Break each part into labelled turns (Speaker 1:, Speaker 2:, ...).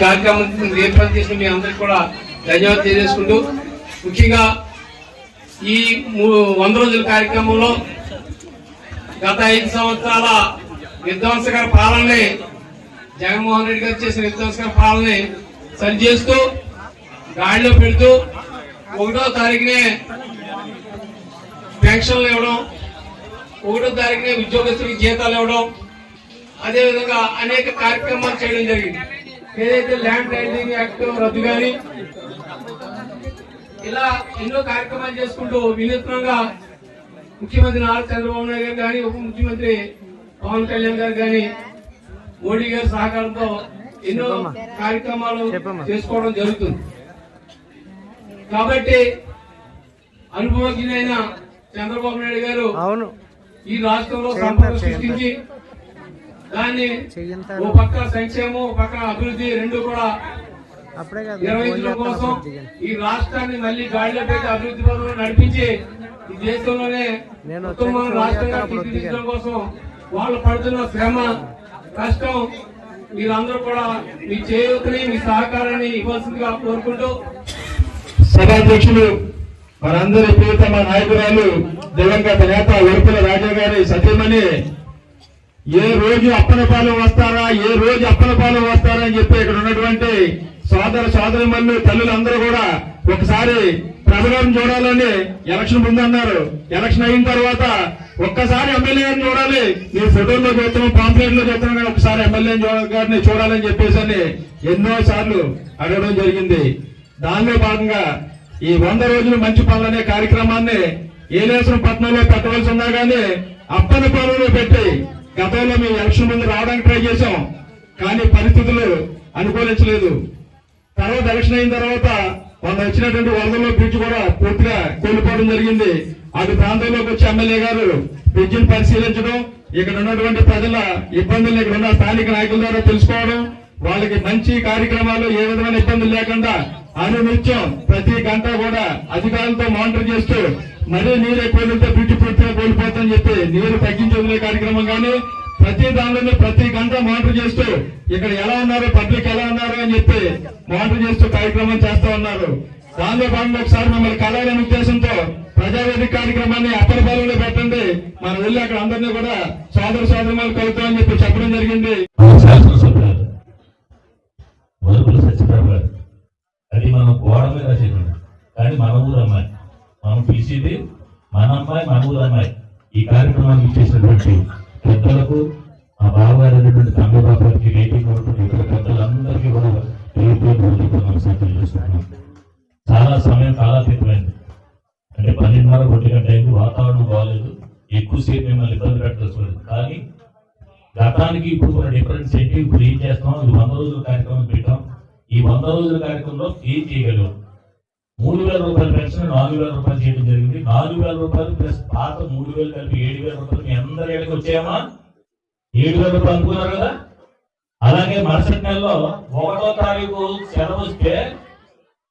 Speaker 1: కార్యక్రమం ఏర్పాటు చేసిన మీ అందరికి కూడా ధన్యవాదాలు తెలియజేసుకుంటూ ముఖ్యంగా ఈ మూ- వంద రోజుల కార్యక్రమంలో గత ఐదు సంవత్సరాల విధ్వంసకర పాలనని జగన్మోహన్ రెడ్డి గారు చేసిన విధ్వంసకర పాలనని సరిచేస్తూ గాడిలో పెడుతూ ఒకటో తారీఖునే పెన్షన్లు ఇవ్వడం ఒకటో తారీఖునే ఉద్యోగస్తులకు జీతాలు ఇవ్వడం అదేవిధంగా అనేక కార్యక్రమాలు చేయడం జరిగింది. ఏదైతే ల్యాండ్ టైటిలింగ్ యాక్ట్ రద్దు కానీ ఇలా ఎన్నో కార్యక్రమాలు చేసుకుంటూ వినూత్నంగా ముఖ్యమంత్రి నారా చంద్రబాబు నాయుడు గారు కానీ ఉప ముఖ్యమంత్రి పవన్ కళ్యాణ్ గారు కానీ మోడీ గారి సహకారంతో ఎన్నో కార్యక్రమాలు చేసుకోవడం జరుగుతుంది. కాబట్టి అనుభవజ్ఞులైన చంద్రబాబు నాయుడు గారు
Speaker 2: అవును.
Speaker 1: ఈ రాష్ట్రంలో సంపద సృష్టించి దాన్ని ఓ పక్క సంక్షేమం ఓ పక్క అభివృద్ధి రెండు కూడా నిర్వహించడం కోసం ఈ రాష్ట్రాన్ని మళ్ళీ గాడిలో పెట్టి అభివృద్ధి పనులు నడిపించి ఈ దేశంలోనే ఉత్తమ రాష్ట్రంగా తీర్చిదిద్దడం కోసం వాళ్ళు పడుతున్న శ్రమ కష్టం మీరందరూ కూడా మీ చేయూతని మీ సహకారాన్ని ఇవ్వాల్సిందిగా కోరుకుంటూ
Speaker 3: సభాధ్యక్షులు మనందరి ప్రియతమ నాయకురాలు దివంగత నేత వెరుపుల రాజా గారి సతీమణి ఏ రోజు అప్పనపాలెం వస్తారా? ఏ రోజు అప్పనపాలెం వస్తారా అని చెప్పి ఇక్కడ ఉన్నటువంటి సోదర సోదరిమల్లు తల్లులందరూ కూడా ఒకసారి ప్రభుత్వం చూడాలని ఎలక్షన్ ముందు అన్నారు ఎలక్షన్ అయిన తర్వాత ఒక్కసారి ఎమ్మెల్యే గారిని చూడాలి. మీరు ఫోటోల్లో చూస్తున్నాం పాంప్లెట్లో చూస్తున్నాం కానీ ఒకసారి ఎమ్మెల్యే గారిని చూడాలని చెప్పేసి అని ఎన్నో సార్లు అడగడం జరిగింది. దానిలో భాగంగా ఈ వంద రోజులు మంచి పనులు అనే కార్యక్రమాన్ని ఏలేశ్వరం పట్టణంలో పెట్టవలసి ఉన్నా గానీ అప్పని పనులు పెట్టి గతంలో మేము ఎలక్షన్ ముందు రావడానికి ట్రై చేశాం కానీ పరిస్థితులు అనుకూలించలేదు. తర్వాత ఎలక్షన్ అయిన తర్వాత వాళ్ళు వచ్చినటువంటి వరదల్లో బ్రిడ్జ్ కూడా పూర్తిగా కోల్పోవడం జరిగింది. అటు ప్రాంతంలోకి వచ్చి ఎమ్మెల్యే గారు బ్రిడ్జిని పరిశీలించడం ఇక్కడ ఉన్నటువంటి ప్రజల ఇబ్బందులు ఇక్కడ ఉన్న స్థానిక నాయకుల ద్వారా తెలుసుకోవడం వాళ్ళకి మంచి కార్యక్రమాలు ఏ విధమైన ఇబ్బందులు లేకుండా అనునిత్యం ప్రతి గంట కూడా అధికారులతో మానిటర్ చేస్తూ మరీ నీరు ఎక్కువ వెళ్తే బ్రిడ్జ్ పూర్తిగా కోల్పోతుందని చెప్పి నీరు తగ్గించి వదిలే కార్యక్రమం కానీ ప్రతి దానిలోనే ప్రతి గంట మానిటర్ చేస్తూ ఇక్కడ ఎలా ఉన్నారు పబ్లిక్ ఎలా ఉన్నారు అని చెప్పి మానిటర్ చేస్తూ కార్యక్రమం చేస్తా ఉన్నారు. దానిలో భాగంగా ఒకసారి మిమ్మల్ని కలవాలనే ఉద్దేశంతో ప్రజావేదిక కార్యక్రమాన్ని అప్పటి పాలనలో పెట్టండి. మనం వెళ్ళి అక్కడ అందరినీ కూడా సోదర సోదరులు కలుగుతామని చెప్పి చెప్పడం జరిగింది.
Speaker 4: గోడ మీద రాసేటువంటి కానీ మన ఊరు అమ్మాయి. మనం పిలిచింది మన అమ్మాయి మన ఊరు అమ్మాయి. ఈ కార్యక్రమానికి ఇచ్చేసినటువంటి పెద్దలకు మా బావగారు అయినటువంటి తమ్మిబాబు బాబాకి రేటింగ్ ఉన్నటువంటి ఇతర పెద్దలందరికీ కూడా పేరు నమస్కారం తెలియజేస్తున్నాం చాలా సమయం కాలాతీతమైంది. అంటే పన్నెండున్నర ఒంటి గంట అయింది వాతావరణం బాగాలేదు ఎక్కువసేపు మిమ్మల్ని ఇబ్బంది పెట్టలేదు కానీ గతానికి ఇప్పుడు కొన్ని డిఫరెన్స్ ఏంటి? ఇప్పుడు ఏం చేస్తాం వంద రోజుల కార్యక్రమంలో ఏం చేయగలం మూడు వేల రూపాయలు పెన్షన్ నాలుగు వేల రూపాయలు చేయడం జరిగింది. నాలుగు వేల రూపాయలు ప్లస్ పాత మూడు వేలు కలిపి ఏడు వేల రూపాయలు మీ అందరి ఏడకి వచ్చాయమ్మా. ఏడు వేల రూపాయలు అనుకున్నారు కదా? అలాగే మరుసటి నెలలో ఒకటో తారీఖు సెలవు వస్తే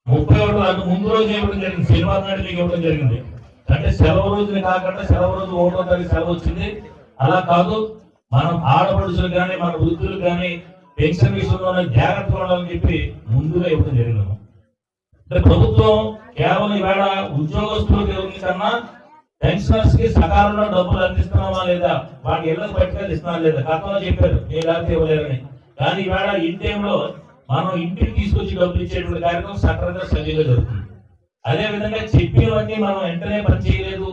Speaker 4: ముప్పై ఒకటి అంటే ముందు రోజు ఇవ్వడం జరిగింది? శనివారం నాడు మీకు ఇవ్వడం జరిగింది. అంటే సెలవు రోజుని కాకుండా సెలవు రోజు ఒకటో తారీఖు సెలవు వచ్చింది. అలా కాదు. మనం ఆడపడుచులు కానీ మన వృద్ధులు కానీ పెన్షన్ విషయంలో జాగ్రత్త పడాలని చెప్పి ముందుగా ఇవ్వడం జరిగింది. అంటే ప్రభుత్వం కేవలం ఈవేళ ఉద్యోగస్తులకు ఎవరి కన్నా పెన్షనర్స్కి సకాలంలో డబ్బులు అందిస్తున్నామా లేదా వాటి ఇళ్ళకి పట్టుకెళ్ళి ఇస్తున్నా లేదా? గతంలో చెప్పారు ఏ లేకపోతే ఇవ్వలేరని. కానీ ఈవేళ ఇంటేంలో మనం ఇంటికి తీసుకొచ్చి డబ్బులు ఇచ్చేటువంటి కార్యక్రమం సక్రమంగా సజీవంగా జరుగుతుంది. అదే విధంగా చెప్పినవన్నీ మనం వెంటనే పని చేయలేదు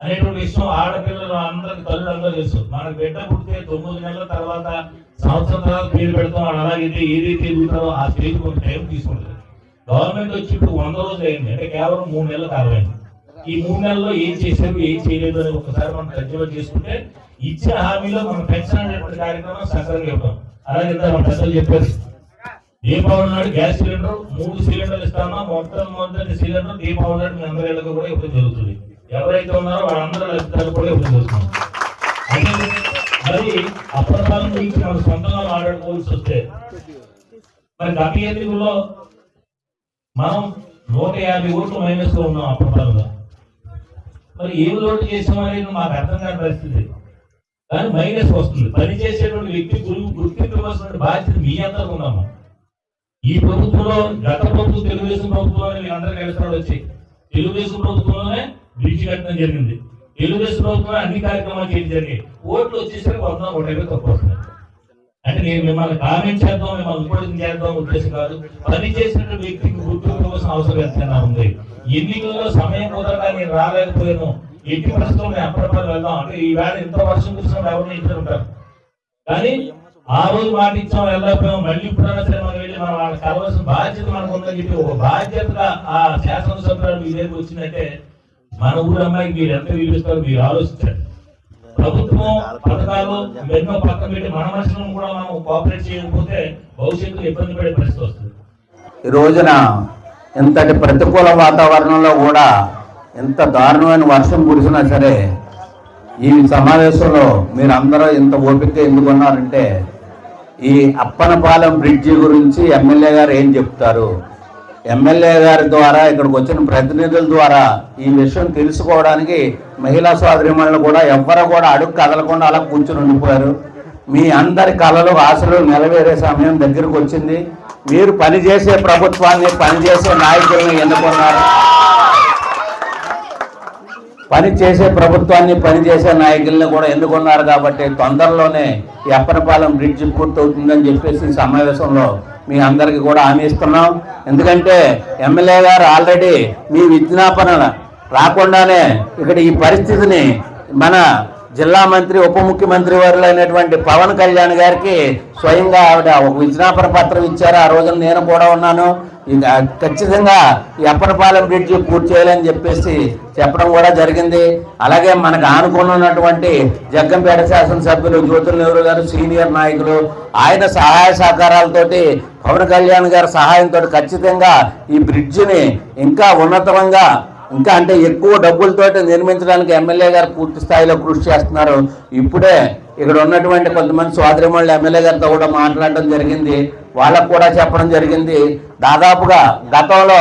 Speaker 4: అనేటువంటి విషయం ఆడపిల్లలు అందరికి తల్లి అందరూ తెలుసు. మనకు బిడ్డ పుడితే తొమ్మిది నెలల తర్వాత సంవత్సరం తర్వాత పేరు పెడతాం అలాగైతే అలాగే ఏదైతే ఎదుగుతారో ఆ స్టేజ్ కొంత టైం తీసుకుంటుంది. గవర్నమెంట్ వచ్చి ఇప్పుడు వంద రోజులు అయింది. అంటే కేవలం మూడు నెలలు కావాలి ఈ మూడు నెలల్లో ఏం చేశారు ఏం చేయలేదు అని ఒకసారి మనం కన్సిడర్ చేసుకుంటే ఇచ్చే హామీలో మనం పెన్షన్ అనేటువంటి కార్యక్రమం సక్రమంగా ఇవ్వడం అలాగే మన పెద్దలు చెప్పారు. దీపావళి నాడు గ్యాస్ సిలిండర్ మూడు సిలిండర్లు ఇస్తామా? మొత్తం మొదటి సిలిండర్ దీపావళి నాడు మీ అందరి కూడా ఇప్పుడు జరుగుతుంది. ఎవరైతే ఉన్నారో వాళ్ళందరూ లక్షితాలు కూడా ఇవ్వడం జరుగుతుంది. మరి అప్రసారం గురించి మనం సొంతంగా మాట్లాడుకోవాల్సి వస్తే మరి గత ఎన్నికల్లో మనం నూట యాభై ఓట్లు మైనస్లో ఉన్నాం అప్రసారంగా మరి ఏమి లోటు చేసామనేది మాకు అర్థం కాని పరిస్థితి. కానీ మైనస్ వస్తుంది. పనిచేసేటువంటి వ్యక్తి గురువు గుర్తించవలసిన బాధ్యత మీ అందరికి ఉన్నాము ఈ ప్రభుత్వంలో గత ప్రభుత్వం తెలుగుదేశం ప్రభుత్వంలోనే మీ అందరికీ కలిసినాడు వచ్చి తెలుగుదేశం ప్రభుత్వంలోనే విడిచిపెట్టడం జరిగింది. తెలుగుదేశం ప్రభుత్వం అన్ని కార్యక్రమాలు చేయడం జరిగింది. ఓట్లు వచ్చేసరికి వంద నూట ఇరవై తక్కువ వస్తున్నాయి అంటే నేను మిమ్మల్ని కామెంట్ చేద్దాం మిమ్మల్ని ఇంకోటి చేద్దాం ఉద్దేశం కాదు. పని చేసిన వ్యక్తికి గుర్తింపుకోవాల్సిన అవసరం ఎంతైనా ఉంది. ఎన్నికల్లో సమయం కుదరగా నేను రాలేకపోయాను. ఎట్టి పరిస్థితుల్లో నేను అప్పటికప్పుడు వెళ్దాం? అంటే ఈ వేళ ఇంత వర్షం కురిసిన ఎవరిని ఇంట్లో ఉంటారు. కానీ ఆ రోజు మాటించాం వెళ్ళకపోయాం. మళ్ళీ ఇప్పుడైనా సరే మనం వెళ్ళి మనం వాళ్ళకి కలవాల్సిన బాధ్యత మనకు ఉందని చెప్పి ఒక బాధ్యతగా ఆ శాసనసభ్యులు మీ దగ్గరికి వచ్చిందంటే మన ఊరు అమ్మాయికి మీరు ఎంత విలువిస్తారో మీరు ఆలోచించండి. ప్రభుత్వం పథకాలు ఎన్నో పక్కన పెట్టి మన మనుషులను కూడా మనం కోఆపరేట్ చేయకపోతే భవిష్యత్తులో ఇబ్బంది పడే పరిస్థితి వస్తుంది.
Speaker 5: ఈ రోజున ఇంతటి ప్రతికూల వాతావరణంలో కూడా ఎంత దారుణమైన వర్షం కురిసినా సరే ఈ సమావేశంలో మీరు అందరూ ఇంత ఓపిక ఎందుకున్నారంటే ఈ అప్పనపాలెం బ్రిడ్జి గురించి ఎమ్మెల్యే గారు ఏం చెప్తారు? ఎమ్మెల్యే గారి ద్వారా ఇక్కడికి వచ్చిన ప్రతినిధుల ద్వారా ఈ విషయం తెలుసుకోవడానికి మహిళా సోదరిమణులు కూడా ఎవ్వరు కూడా అడుగు కదలకుండా అలా కూర్చుని ఉండిపోయారు. మీ అందరి కళలు ఆశలు నెరవేరే సమయం దగ్గరకు వచ్చింది. మీరు పనిచేసే ప్రభుత్వాన్ని పనిచేసే నాయకులను ఎన్నుకున్నారు. పని చేసే ప్రభుత్వాన్ని పనిచేసే నాయకుల్ని కూడా ఎన్నుకున్నారు కాబట్టి తొందరలోనే ఈ బ్రిడ్జ్ పూర్తవుతుందని చెప్పేసి సమావేశంలో మీ అందరికీ కూడా హామీ ఇస్తున్నాం. ఎందుకంటే ఎమ్మెల్యే గారు ఆల్రెడీ మీ విజ్ఞాపన రాకుండానే ఇక్కడ ఈ పరిస్థితిని మన జిల్లా మంత్రి ఉప ముఖ్యమంత్రి వారులైనటువంటి పవన్ కళ్యాణ్ గారికి స్వయంగా ఆవిడ ఒక విజ్ఞాపన పత్రం ఇచ్చారు. ఆ రోజున నేను కూడా ఉన్నాను. ఖచ్చితంగా ఈ అప్పనపాలెం బ్రిడ్జ్ పూర్తి చేయాలని చెప్పేసి చెప్పడం కూడా జరిగింది. అలాగే మనకు ఆనుకున్నటువంటి జగ్గంపేట శాసనసభ్యులు జ్యోతుల నెహ్రూ గారు సీనియర్ నాయకులు ఆయన సహాయ సహకారాలతోటి పవన్ కళ్యాణ్ గారి సహాయంతో ఖచ్చితంగా ఈ బ్రిడ్జిని ఇంకా ఉన్నతంగా ఇంకా అంటే ఎక్కువ డబ్బులతో నిర్మించడానికి ఎమ్మెల్యే గారు పూర్తి స్థాయిలో కృషి చేస్తున్నారు. ఇప్పుడే ఇక్కడ ఉన్నటువంటి కొంతమంది సోదరిమణులు ఎమ్మెల్యే గారితో కూడా మాట్లాడడం జరిగింది. వాళ్ళకు కూడా చెప్పడం జరిగింది. దాదాపుగా గతంలో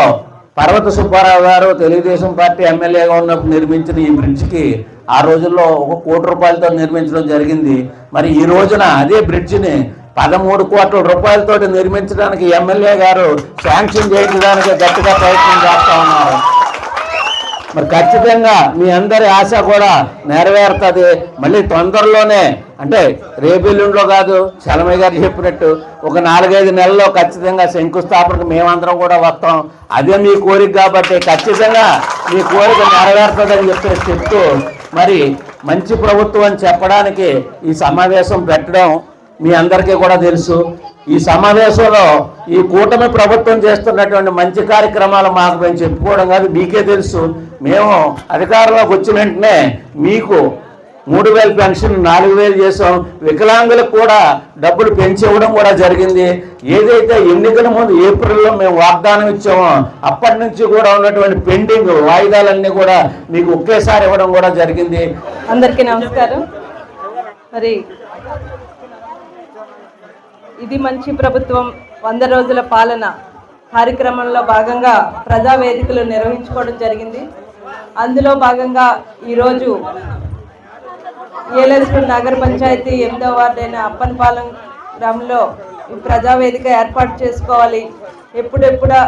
Speaker 5: పర్వత సుబ్బారావు గారు తెలుగుదేశం పార్టీ ఎమ్మెల్యేగా ఉన్నప్పుడు నిర్మించిన ఈ బ్రిడ్జ్కి ఆ రోజుల్లో ఒక కోటి రూపాయలతో నిర్మించడం జరిగింది. మరి ఈ రోజున అదే బ్రిడ్జిని పదమూడు కోట్ల రూపాయలతోటి నిర్మించడానికి ఎమ్మెల్యే గారు శాంక్షన్ చేయించడానికి గట్టిగా ప్రయత్నం చేస్తా ఉన్నారు. మరి ఖచ్చితంగా మీ అందరి ఆశ కూడా నెరవేరుతుంది. మళ్ళీ తొందరలోనే అంటే రేపెల్లుండిలో కాదు చలమయ్య గారు చెప్పినట్టు ఒక నాలుగైదు నెలల్లో ఖచ్చితంగా శంకుస్థాపనకు మేమందరం కూడా వస్తాం. అదే మీ కోరిక కాబట్టి ఖచ్చితంగా మీ కోరిక నెరవేరుతుందని చెప్పేసి చెప్తూ మరి మంచి ప్రభుత్వం అని చెప్పడానికి ఈ సమావేశం పెట్టడం మీ అందరికీ కూడా తెలుసు. ఈ సమావేశంలో ఈ కూటమి ప్రభుత్వం చేస్తున్నటువంటి మంచి కార్యక్రమాలు మాకు మేము చెప్పుకోవడం కాదు మీకే తెలుసు. మేము అధికారంలోకి వచ్చిన వెంటనే మీకు మూడు వేలు పెన్షన్ నాలుగు వేలు చేసాం. వికలాంగులకు కూడా డబ్బులు పెంచి ఇవ్వడం కూడా జరిగింది. ఏదైతే ఎన్నికల ముందు ఏప్రిల్లో మేము వాగ్దానం ఇచ్చామో అప్పటి నుంచి కూడా ఉన్నటువంటి పెండింగ్ వాయిదాలన్నీ కూడా మీకు ఒకేసారి ఇవ్వడం కూడా జరిగింది.
Speaker 6: అందరికీ నమస్కారం. మరి ఇది మంచి ప్రభుత్వం. వంద రోజుల పాలన. కార్యక్రమంలో భాగంగా ప్రజా వేదికలు నిర్వహించుకోవడం జరిగింది. అందులో భాగంగా ఈరోజు ఏలేశ్వరం నగర పంచాయతీ ఎనిమిదో వార్డు అయిన అప్పన్పాలెం గ్రామంలో ఈ ప్రజావేదిక ఏర్పాటు చేసుకోవాలి. ఎప్పుడెప్పుడా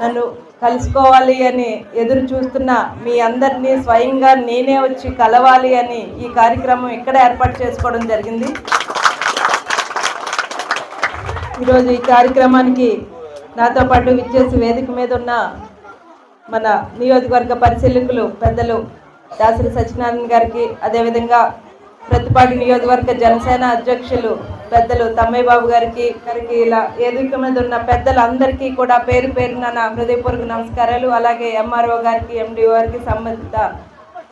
Speaker 6: నన్ను కలుసుకోవాలి అని ఎదురు చూస్తున్న మీ అందరినీ స్వయంగా నేనే వచ్చి కలవాలి అని ఈ కార్యక్రమం ఇక్కడ ఏర్పాటు చేసుకోవడం జరిగింది. ఈరోజు ఈ కార్యక్రమానికి నాతో పాటు విచ్చేసి వేదిక మీద ఉన్న మన నియోజకవర్గ పరిశీలకులు పెద్దలు దాసరి సత్యనారాయణ గారికి అదేవిధంగా ప్రతిపాటి నియోజకవర్గ జనసేన అధ్యక్షులు పెద్దలు తమ్మయ్య బాబు గారికి గారికి ఇలా వేదిక మీద ఉన్న పెద్దలందరికీ కూడా పేరు పేరున నా హృదయపూర్వక నమస్కారాలు. అలాగే ఎంఆర్ఓ గారికి ఎండిఓ గారికి సంబంధిత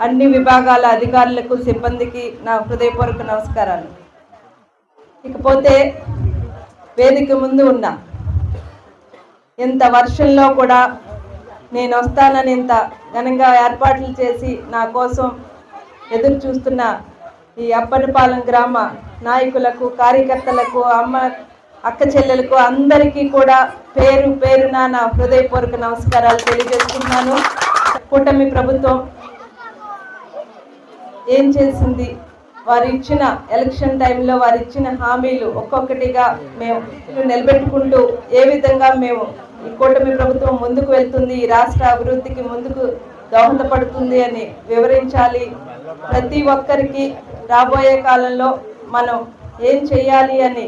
Speaker 6: అన్ని విభాగాల అధికారులకు సిబ్బందికి నా హృదయపూర్వక నమస్కారాలు. ఇకపోతే వేదిక ముందు ఉన్నా ఇంత వర్షంలో కూడా నేను వస్తానని ఇంత ఘనంగా ఏర్పాట్లు చేసి నా కోసం ఎదురు చూస్తున్న ఈ అప్పటిపాలెం గ్రామ నాయకులకు కార్యకర్తలకు అమ్మ అక్క చెల్లెలకు అందరికీ కూడా పేరు పేరున నా హృదయపూర్వక నమస్కారాలు తెలియజేస్తున్నాను. కూటమి ప్రభుత్వం ఏం చేసింది? వారు ఇచ్చిన ఎలక్షన్ టైంలో వారు ఇచ్చిన హామీలు ఒక్కొక్కటిగా మేము నిలబెట్టుకుంటూ ఏ విధంగా మేము ఈ కూటమి ప్రభుత్వం ముందుకు వెళ్తుంది ఈ రాష్ట్ర అభివృద్ధికి ముందుకు దోహదపడుతుంది అని వివరించాలి. ప్రతి ఒక్కరికి రాబోయే కాలంలో మనం ఏం చేయాలి అని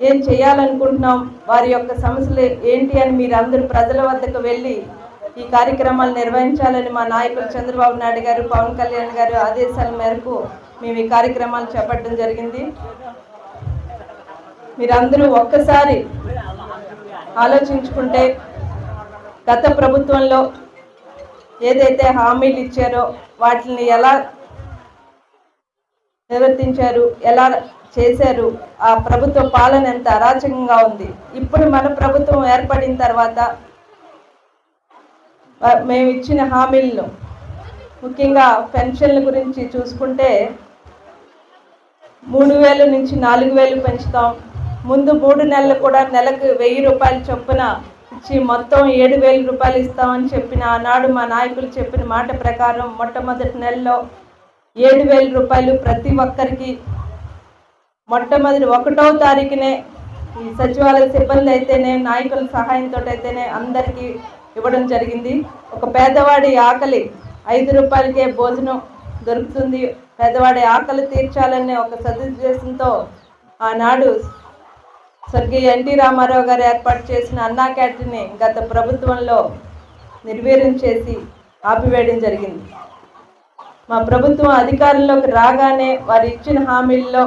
Speaker 6: ఏం చేయాలనుకుంటున్నాం వారి యొక్క సమస్యలు ఏంటి అని మీరు అందరూ ప్రజల వద్దకు వెళ్ళి ఈ కార్యక్రమాలు నిర్వహించాలని మా నాయకులు చంద్రబాబు నాయుడు గారు పవన్ కళ్యాణ్ గారు ఆదేశాల మేరకు మేము ఈ కార్యక్రమాలు చేపట్టడం జరిగింది. మీరందరూ ఒక్కసారి ఆలోచించుకుంటే గత ప్రభుత్వంలో ఏదైతే హామీలు ఇచ్చారో వాటిని ఎలా నిర్వర్తించారు ఎలా చేశారు ఆ ప్రభుత్వ పాలన ఎంత అరాచకంగా ఉంది. ఇప్పుడు మన ప్రభుత్వం ఏర్పడిన తర్వాత మేము ఇచ్చిన హామీలను ముఖ్యంగా పెన్షన్ల గురించి చూసుకుంటే మూడు వేలు నుంచి నాలుగు వేలు పెంచుతాం. ముందు మూడు నెలలు కూడా నెలకు వెయ్యి రూపాయలు చొప్పున ఇచ్చి మొత్తం ఏడు వేల రూపాయలు ఇస్తామని చెప్పిన ఆనాడు మా నాయకులు చెప్పిన మాట ప్రకారం మొట్టమొదటి నెలలో ఏడు వేల రూపాయలు ప్రతి ఒక్కరికి. మొట్టమొదటి ఒకటో తారీఖునే ఈ సచివాలయ సిబ్బంది అయితేనే నాయకుల సహాయంతో అయితేనే అందరికీ ఇవ్వడం జరిగింది. ఒక పేదవాడి ఆకలి ఐదు రూపాయలకే భోజనం దొరుకుతుంది. పెద్దవాడి ఆకలి తీర్చాలనే ఒక సదుద్దేశంతో ఆనాడు స్వర్గీయ ఎన్టీ రామారావు గారు ఏర్పాటు చేసిన అన్నా క్యాంటీన్ని గత ప్రభుత్వంలో నిర్వీర్యం చేసి ఆపివేయడం జరిగింది. మా ప్రభుత్వం అధికారంలోకి రాగానే వారు ఇచ్చిన హామీల్లో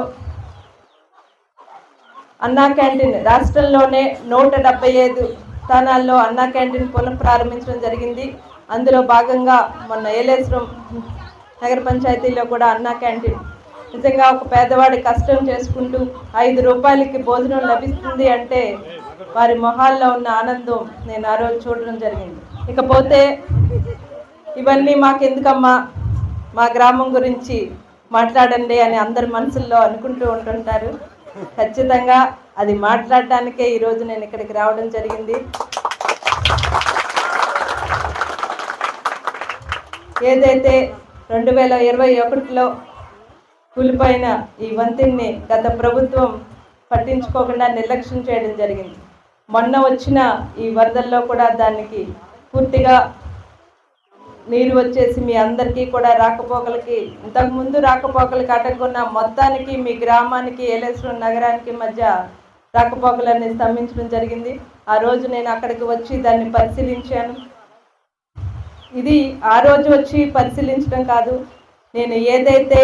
Speaker 6: అన్నా క్యాంటీన్ రాష్ట్రంలోనే నూట డెబ్బై ఐదు స్థానాల్లో అన్నా క్యాంటీన్ పునఃప్రారంభించడం జరిగింది. అందులో భాగంగా మొన్న ఏలేశ్వరం నగర పంచాయతీలో కూడా అన్నా క్యాంటీన్. నిజంగా ఒక పేదవాడి కష్టం చేసుకుంటూ ఐదు రూపాయలకి భోజనం లభిస్తుంది అంటే వారి మొహాల్లో ఉన్న ఆనందం నేను ఆ రోజు చూడడం జరిగింది. ఇకపోతే ఇవన్నీ మాకెందుకమ్మా? మా గ్రామం గురించి మాట్లాడండి అని అందరి మనసుల్లో అనుకుంటూ ఉంటుంటారు. ఖచ్చితంగా అది మాట్లాడటానికే ఈరోజు నేను ఇక్కడికి రావడం జరిగింది. ఏదైతే రెండు వేల ఇరవై ఒకటిలో కూలిపోయిన ఈ వంతెన్ని గత ప్రభుత్వం పట్టించుకోకుండా నిర్లక్ష్యం చేయడం జరిగింది. మొన్న వచ్చిన ఈ వరదల్లో కూడా దానికి పూర్తిగా నీరు వచ్చేసి మీ అందరికీ కూడా రాకపోకలకి ఇంతకుముందు రాకపోకలకి అడ్డకున్న మొత్తానికి మీ గ్రామానికి ఏలేశ్వరం నగరానికి మధ్య రాకపోకలన్నీ స్తంభించడం జరిగింది. ఆ రోజు నేను అక్కడికి వచ్చి దాన్ని పరిశీలించాను. ఇది ఆ రోజు వచ్చి పరిశీలించడం కాదు. నేను ఏదైతే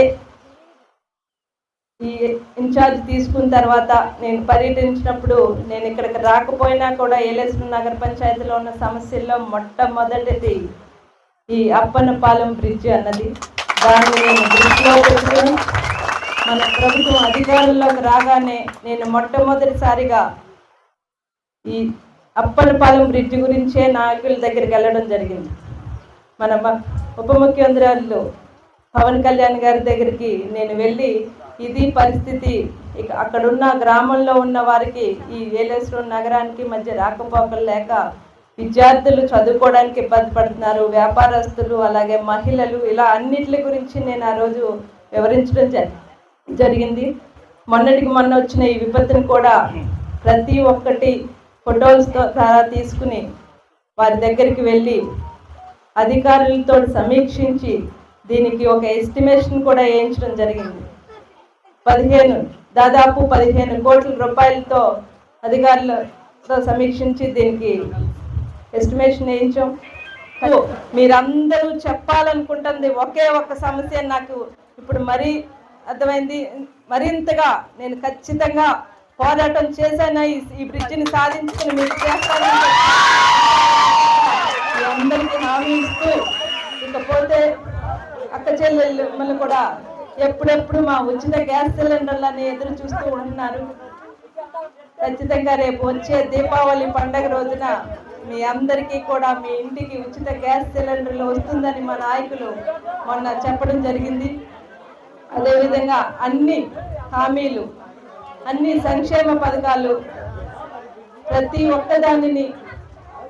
Speaker 6: ఈ ఇన్ఛార్జ్ తీసుకున్న తర్వాత నేను పర్యటించినప్పుడు నేను ఇక్కడికి రాకపోయినా కూడా ఏలేసిన నగర పంచాయతీలో ఉన్న సమస్యల్లో మొట్టమొదటిది ఈ అప్పన్నపాలెం బ్రిడ్జ్ అన్నది. దాన్ని నేను దృష్టిలో పెట్టుకుని మన ప్రభుత్వం అధికారంలోకి రాగానే నేను మొట్టమొదటిసారిగా ఈ అప్పన్నపాలెం బ్రిడ్జ్ గురించే నాయకుల దగ్గరికి వెళ్ళడం జరిగింది. మన ఉప ముఖ్యమంత్రులు పవన్ కళ్యాణ్ గారి దగ్గరికి నేను వెళ్ళి ఇది పరిస్థితి ఇక అక్కడున్న గ్రామంలో ఉన్న వారికి ఈ ఏలేశ్వరం నగరానికి మధ్య రాకపోకలు లేక విద్యార్థులు చదువుకోవడానికి ఇబ్బంది పడుతున్నారు వ్యాపారస్తులు అలాగే మహిళలు ఇలా అన్నిటి గురించి నేను ఆ రోజు వివరించడం జరిగింది. మొన్నటికి మొన్న వచ్చిన ఈ విపత్తును కూడా ప్రతి ఒక్కటి ఫొటోస్తో ద్వారా తీసుకుని వారి దగ్గరికి వెళ్ళి అధికారులతో సమీక్షించి దీనికి ఒక ఎస్టిమేషన్ కూడా వేయించడం జరిగింది. పదిహేను దాదాపు పదిహేను కోట్ల రూపాయలతో అధికారులతో సమీక్షించి దీనికి ఎస్టిమేషన్ వేయించాం. ఓ, మీరందరూ చెప్పాలనుకుంటుంది ఒకే ఒక సమస్య నాకు ఇప్పుడు మరీ అర్థమైంది. మరింతగా నేను ఖచ్చితంగా పోరాటం చేశాను. ఈ బ్రిడ్జిని సాధించుకుని మీకు చేస్తాను మీ అందరికీ హామీ ఇస్తూ ఇకపోతే అక్క చెల్లెళ్ళు కూడా ఎప్పుడెప్పుడు మా ఉచిత గ్యాస్ సిలిండర్లని ఎదురు చూస్తూ ఉంటున్నారు ఖచ్చితంగా రేపు వచ్చే దీపావళి పండగ రోజున మీ అందరికీ కూడా మీ ఇంటికి ఉచిత గ్యాస్ సిలిండర్లు వస్తుందని మా నాయకులు మొన్న చెప్పడం జరిగింది. అదేవిధంగా అన్ని హామీలు అన్ని సంక్షేమ పథకాలు ప్రతి ఒక్కదానిని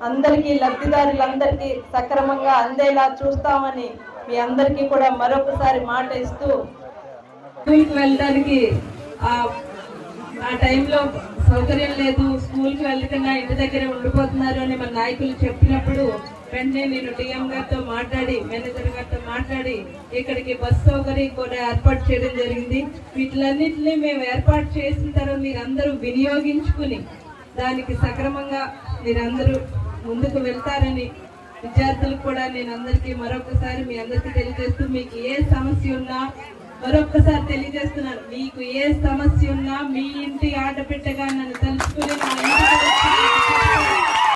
Speaker 6: అందరికీ లబ్ధిదారులందరికీ సక్రమంగా అందేలా చూస్తామని మీ అందరికీ కూడా మరొకసారి మాట ఇస్తూ స్కూల్కి వెళ్ళడానికి ఆ టైంలో సౌకర్యం లేదు స్కూల్కి వెళ్ళకుండా ఇంటి దగ్గర ఉండిపోతున్నారు అని మన నాయకులు చెప్పినప్పుడు వెంటనే నేను డిఎం గారితో మాట్లాడి మేనేజర్ గారితో మాట్లాడి ఇక్కడికి బస్ సౌకర్యం కూడా ఏర్పాటు చేయడం జరిగింది. వీటిలన్నింటినీ మేము ఏర్పాటు చేసిన తర్వాత మీరందరూ వినియోగించుకుని దానికి సక్రమంగా మీరందరూ ముందుకు వెళ్తారని విద్యార్థులకు కూడా నేను అందరికీ మరొకసారి మీ అందరికీ తెలియజేస్తూ మీకు ఏ సమస్య ఉన్నా మరొకసారి తెలియజేస్తున్నాను. మీకు ఏ సమస్య ఉన్నా మీ ఇంటి పెట్టగా నన్ను తలుచుకుని నా ఇంటికి